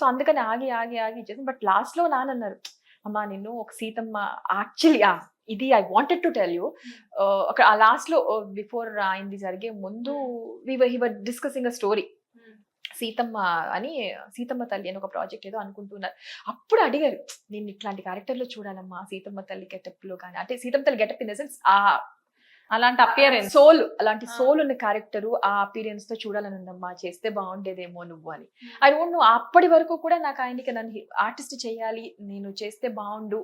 So అందుకని ఆగి ఆగి ఆగి ఇచ్చేసి బట్ లాస్ట్లో నాన్న అన్నారు అమ్మా నిన్ను ఒక సీతమ్మ యాక్చువల్లీ ఇది I wanted to tell you ఒక ఆ లాస్ట్లో బిఫోర్ ఆయనది జరిగే ముందు were discussing a story Seethamma అని సీతమ్మ తల్లి అని ఒక ప్రాజెక్ట్ ఏదో అనుకుంటున్నారు. అప్పుడు అడిగారు నేను ఇట్లాంటి క్యారెక్టర్లో చూడాలమ్మా సీతమ్మ తల్లి గెటప్లో కానీ. అంటే సీతమ్మ తల్లి గెటప్ ఇన్ ద సెన్స్ ఆ అలాంటి అపియరెన్స్ సోల్ అలాంటి. సోల్ ఉన్న క్యారెక్టర్ ఆ అపీరియన్స్తో చూడాలని ఉందమ్మా చేస్తే బాగుండేదేమో నువ్వు అని. ఐ డోంట్ నో అప్పటి వరకు కూడా నాకు ఆయనకి నన్ను ఆర్టిస్ట్ చేయాలి నేను చేస్తే బాగుండు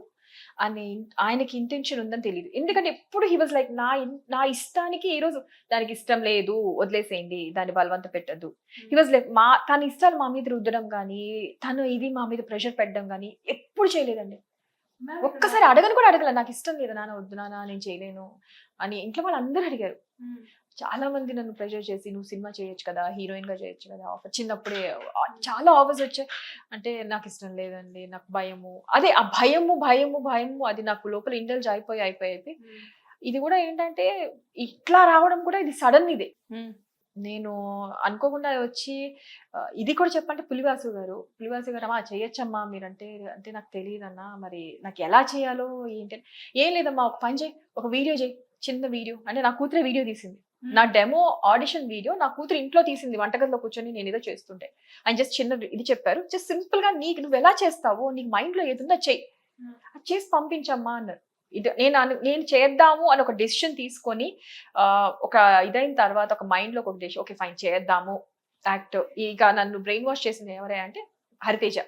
అని ఆయనకి ఇంటెన్షన్ ఉందని తెలియదు ఎందుకంటే ఎప్పుడు హీ వాజ్ లైక్ నా నా ఇష్టానికి ఈ రోజు దానికి ఇష్టం లేదు వదిలేసేయండి దాన్ని బలవంత పెట్టద్దు. హీ వాజ్ లైక్ మా తన ఇష్టాలు మా మీద రుద్దడం కానీ తను ఇది మా మీద ప్రెషర్ పెట్టడం కానీ ఎప్పుడు చేయలేదండి. ఒక్కసారి అడగను కూడా అడగల నాకు ఇష్టం లేదు. నాన్న వద్దు నాన్న నేను చేయలేను అని ఇంట్లో వాళ్ళు అందరూ అడిగారు చాలా మంది నన్ను ప్రెషర్ చేసి నువ్వు సినిమా చేయొచ్చు కదా హీరోయిన్గా చేయొచ్చు కదా ఆఫర్ చిన్నప్పుడే చాలా ఆఫర్స్ వచ్చాయి. అంటే నాకు ఇష్టం లేదండి నాకు భయము. అదే ఆ భయము భయము భయము అది నాకు లోపల ఇండల్జ్ అయిపోయి అయిపోయి అయిపోయి ఇది కూడా ఏంటంటే ఇట్లా రావడం కూడా ఇది సడన్ ఇదే. నేను అనుకోకుండా వచ్చి ఇది కూడా చెప్పంటే పులివాసు గారు. పులివాసు గారు అమ్మా చేయొచ్చమ్మా మీరంటే అంటే నాకు తెలియదన్నా మరి నాకు ఎలా చేయాలో ఏంటి అని. ఏం లేదమ్మా ఒక పని చేయి ఒక వీడియో చేయి చిన్న వీడియో. అంటే నా కూతురే వీడియో తీసింది. నా డెమో ఆడిషన్ వీడియో నా కూతురు ఇంట్లో తీసింది వంటగదిలో కూర్చొని నేను ఏదో చేస్తుంటే. ఆయన జస్ట్ చిన్న ఇది చెప్పారు. జస్ట్ సింపుల్గా నీకు నువ్వు ఎలా చేస్తావో నీకు మైండ్లో ఏది ఉందో అది చెయ్యి. అది చేసి పంపించమ్మా అన్నారు. ఇది నేను నేను చేద్దాము అని ఒక డెసిషన్ తీసుకొని ఒక ఇదైన తర్వాత ఒక మైండ్లో ఒక డెసిషన్ ఓకే ఫైన్ చేద్దాము. యాక్ట్ ఇక నన్ను బ్రెయిన్ వాష్ చేసింది ఎవరే అంటే హరితేజ.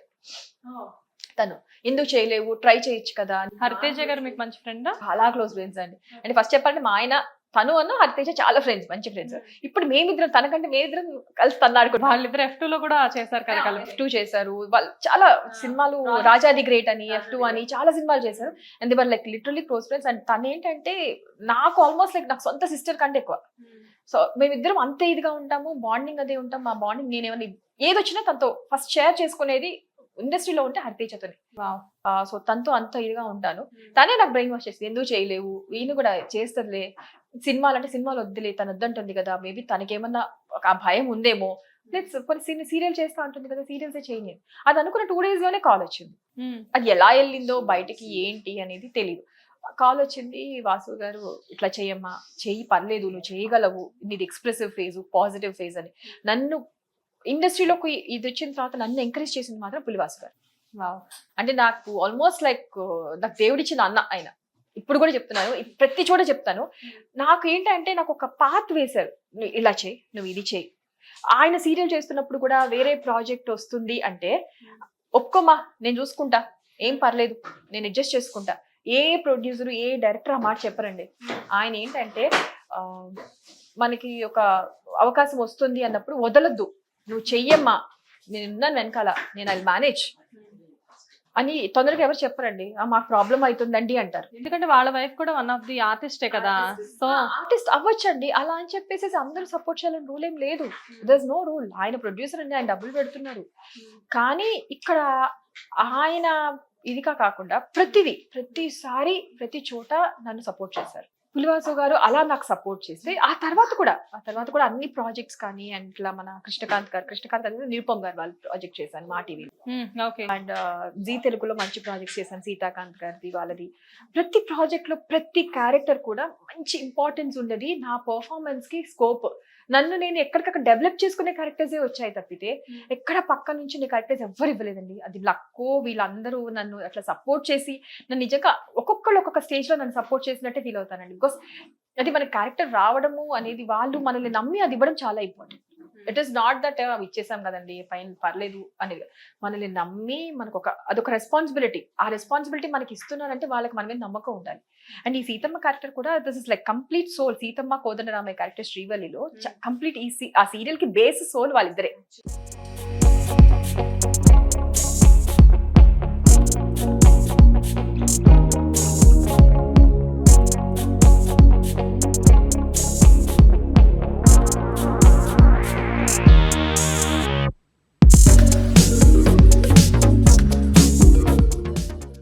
తను. ఎందుకు చేయలేవు? ట్రై చేయొచ్చు కదా. హరితేజ గారు మీకు మంచి ఫ్రెండ్ చాలా క్లోజ్ ఫ్రెండ్స్ అండి. అంటే ఫస్ట్ చెప్పాలంటే మా ఆయన తను అన్న హరితేజ చాలా ఫ్రెండ్స్ మంచి ఫ్రెండ్స్ ఇప్పుడు మేమిద్దరం తనకంటే మేమిద్దరం కలిసి తన్నాడుకుంటాం వాళ్ళిద్దరు ఎఫ్ టూ లో కూడా చేశారు కదా ఎఫ్ టూ చేశారు. వాళ్ళు చాలా సినిమాలు రాజాది గ్రేట్ అని ఎఫ్ టూ అని చాలా సినిమాలు చేశారు. And they were like literally close friends and తను ఏంటంటే నాకు ఆల్మోస్ట్ లైక్ నాకు సొంత సిస్టర్ కంటే ఎక్కువ. సో మేమిద్దరం అంతే ఇదిగా ఉంటాము. బాండింగ్ అదే ఉంటాం. మా బాండింగ్ నేను ఏమైనా ఏది వచ్చినా తనతో ఫస్ట్ షేర్ చేసుకునేది ఇండస్ట్రీలో ఉంటే హరితేజతోనే. సో తనతో అంత ఇదిగా ఉంటాను. తనే నాకు బ్రెయిన్ వాష్ చేసింది. ఎందుకు చేయలేవు? ఈయన కూడా చేస్తుందిలే సినిమాలు అంటే సినిమాలు వద్దులే తను వద్దంటుంది కదా మేబీ తనకేమన్నా ఒక ఆ భయం ఉందేమో. లెట్స్ కొన్ని సీరియల్ చేస్తా ఉంటుంది కదా సీరియల్సే చేయని అది అనుకున్న టూ డేస్లోనే కాల్ వచ్చింది అది ఎలా వెళ్ళిందో బయటికి ఏంటి అనేది తెలియదు కాల్ వచ్చింది వాసు గారు ఇట్లా చెయ్యమ్మా చెయ్యి పర్లేదు నువ్వు చేయగలవు నీది ఎక్స్ప్రెసివ్ ఫేజ్ పాజిటివ్ ఫేజ్ అని. నన్ను ఇండస్ట్రీలోకి ఇది వచ్చిన తర్వాత నన్ను ఎంకరేజ్ చేసింది మాత్రం పులివాసు గారు. అంటే నాకు ఆల్మోస్ట్ లైక్ నాకు దేవుడిచ్చిన అన్న ఆయన. ఇప్పుడు కూడా చెప్తున్నాను. ప్రతి చోట చెప్తాను. నాకు ఏంటంటే నాకు ఒక పాత్ వేశారు. ఇలా చేయి నువ్వు ఇది చేయి. ఆయన సీరియల్ చేస్తున్నప్పుడు కూడా వేరే ప్రాజెక్ట్ వస్తుంది అంటే ఒప్పుకోమా నేను చూసుకుంటా. ఏం పర్లేదు నేను అడ్జస్ట్ చేసుకుంటా. ఏ ప్రొడ్యూసర్ ఏ డైరెక్టర్ ఆ మాట చెప్పరండి. ఆయన ఏంటంటే మనకి ఒక అవకాశం వస్తుంది అన్నప్పుడు వదలొద్దు. నువ్వు చెయ్యమ్మా. నేను ఉన్నాను వెనకాల. నేను అది మేనేజ్. అని తొందరగా ఎవరు చెప్పరండి. "ఆ, మాకు ప్రాబ్లం అవుతుందండి అంటారు. ఎందుకంటే వాళ్ళ వైఫ్ కూడా వన్ ఆఫ్ ది ఆర్టిస్టే కదా. సో ఆర్టిస్ట్ అవ్వచ్చండి. అలా అని చెప్పేసి అందరూ సపోర్ట్ చేయాలని రూల్ ఏం లేదు. దర్ నో రూల్ ఆయన ప్రొడ్యూసర్ అండి ఆయన డబ్బులు పెడుతున్నారు. కానీ ఇక్కడ ఆయన ఇదిగా కాకుండా ప్రతిదీ ప్రతిసారి ప్రతి చోట నన్ను సపోర్ట్ చేశారు. పులివాసు గారు అలా నాకు సపోర్ట్ చేస్తే ఆ తర్వాత కూడా ఆ తర్వాత కూడా అన్ని ప్రాజెక్ట్స్ కానీ అండ్ ఇట్లా మన కృష్ణకాంత్ గారు కృష్ణకాంత్ అనేది నిరుపమ్ గారు వాళ్ళు ప్రాజెక్ట్ చేశాను మా టీవీ అండ్ జీ తెలుగులో మంచి ప్రాజెక్ట్స్ చేశాను సీతాకాంత్ గారిది వాళ్ళది. ప్రతి ప్రాజెక్ట్లో ప్రతి క్యారెక్టర్ కూడా మంచి ఇంపార్టెన్స్ ఉండేది. నా పర్ఫార్మెన్స్కి స్కోప్. నన్ను నేను ఎక్కడికక్కడ డెవలప్ చేసుకునే క్యారెక్టర్సే వచ్చాయి తప్పితే ఎక్కడ పక్క నుంచి నీ క్యారెక్టర్స్ ఎవ్వరు ఇవ్వలేదండి. అది లక్కో వీళ్ళందరూ నన్ను అట్లా సపోర్ట్ చేసి నన్ను నిజంగా ఒక్కొక్కళ్ళు ఒక్కొక్క స్టేజ్లో నన్ను సపోర్ట్ చేసినట్టే ఫీల్ అవుతానండి. బికాస్ అది మన క్యారెక్టర్ రావడము అనేది వాళ్ళు మనల్ని నమ్మి అది ఇవ్వడం చాలా important. It is not that ఇచ్చేసాం కదండి పైన పర్లేదు అనేది మనల్ని నమ్మి మనకు ఒక అదొక రెస్పాన్సిబిలిటీ ఆ రెస్పాన్సిబిలిటీ మనకి ఇస్తున్నారంటే వాళ్ళకి మన మీద నమ్మకం ఉండాలి. అండ్ ఈ సీతమ్మ క్యారెక్టర్ కూడా this is like complete soul Seethamma Kodandaramayya character శ్రీవల్లిలో complete ఈ సీ- ఆ సీరియల్కి బేస్ సోల్ వాళ్ళిద్దరే.